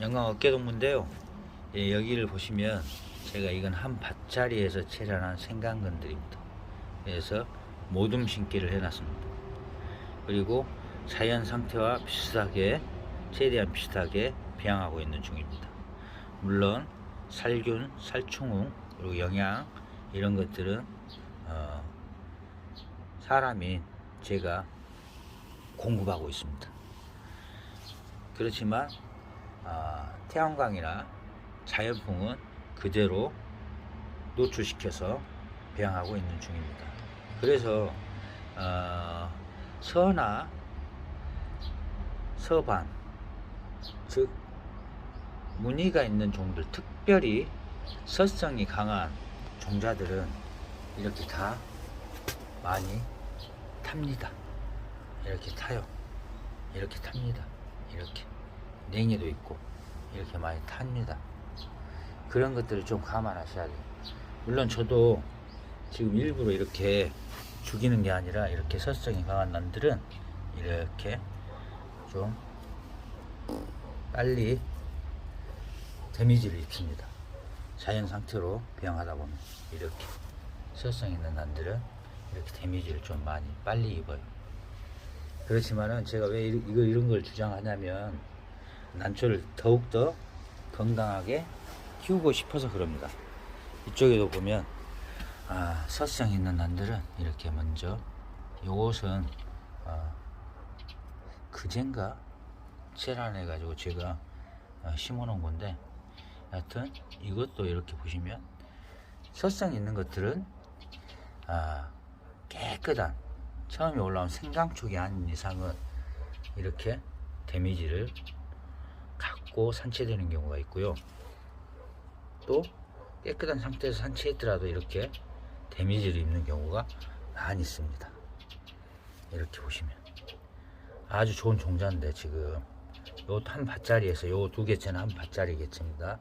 영광 어깨동무인데요. 예, 여기를 보시면 제가 이건 한 밭자리에서 채취한 생강근들입니다. 그래서 모둠 심기를 해놨습니다. 그리고 자연 상태와 비슷하게 최대한 비슷하게 배양하고 있는 중입니다. 물론 살균, 살충ung 그리고 영양 이런 것들은 어, 사람인 제가 공급하고 있습니다. 그렇지만 아, 태양광이나 자연풍은 그대로 노출시켜서 배양하고 있는 중입니다. 그래서 어, 서나 서반 즉 무늬가 있는 종들 특별히 서성이 강한 종자들은 이렇게 다 많이 탑니다. 이렇게 타요. 이렇게 탑니다. 이렇게 냉이도 있고 이렇게 많이 탑니다. 그런 것들을 좀 감안하셔야 돼요. 물론 저도 지금 일부러 이렇게 죽이는 게 아니라 이렇게 서성이 강한 난들은 이렇게 좀 빨리 데미지를 입힙니다. 자연 상태로 배양하다 보면 이렇게 서성 있는 난들은 이렇게 데미지를 좀 많이 빨리 입어요. 그렇지만은 제가 왜 이- 이거 이런 걸 주장하냐면 난초를 더욱더 건강하게 키우고 싶어서 그럽니다. 이쪽에도 보면 아, 서성 있는 난들은 이렇게 먼저 요것은 아, 그젠가 체란해 가지고 제가 아, 심어 놓은 건데 여하튼 이것도 이렇게 보시면 서성 있는 것들은 아, 깨끗한 처음에 올라온 생강촉이 아닌 이상은 이렇게 데미지를 갖고 산채되는 경우가 있고요. 또 깨끗한 상태에서 산채했더라도 이렇게 데미지를 입는 경우가 많이 있습니다. 이렇게 보시면 아주 좋은 종자인데 지금 요한 밭자리에서 요 두 개체는 한 밭자리 개체입니다.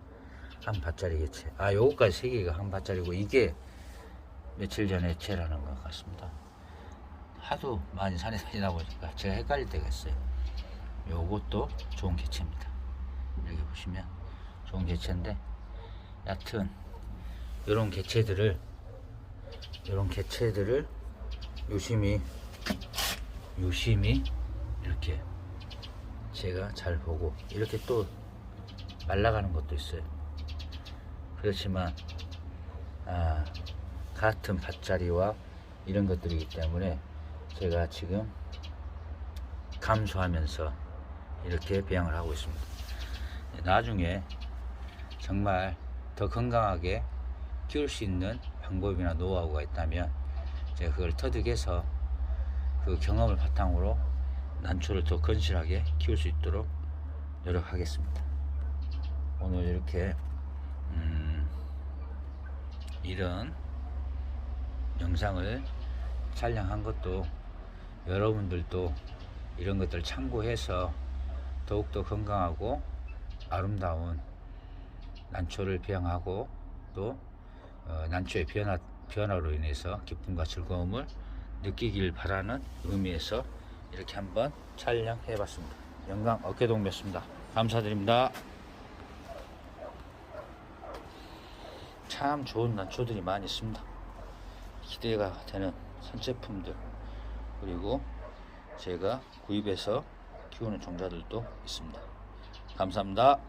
한 밭자리 개체. 아 요거까지 세 개가 한 밭자리고 이게 며칠 전에 채라는 것 같습니다. 하도 많이 산에 다니다 보니까 제가 헷갈릴 때가 있어요. 요것도 좋은 개체입니다. 여기 보시면 좋은 개체인데 얕은 이런 개체들을 이런 개체들을 유심히 유심히 이렇게 제가 잘 보고 이렇게 또 말라가는 것도 있어요. 그렇지만 아, 같은 밭자리와 이런 것들이기 때문에 제가 지금 감수하면서 이렇게 배양을 하고 있습니다. 나중에 정말 더 건강하게 키울 수 있는 방법이나 노하우가 있다면 제가 그걸 터득해서 그 경험을 바탕으로 난초를 더 건실하게 키울 수 있도록 노력하겠습니다. 오늘 이렇게 음, 이런 영상을 촬영한 것도 여러분들도 이런 것들 참고해서 더욱더 건강하고 아름다운 난초를 배양하고 또 어, 난초의 변화, 변화로 인해서 기쁨과 즐거움을 느끼길 바라는 의미에서 이렇게 한번 촬영해 봤습니다. 영광 어깨동매였습니다. 감사드립니다. 참 좋은 난초들이 많이 있습니다. 기대가 되는 산제품들 그리고 제가 구입해서 키우는 종자들도 있습니다. 감사합니다.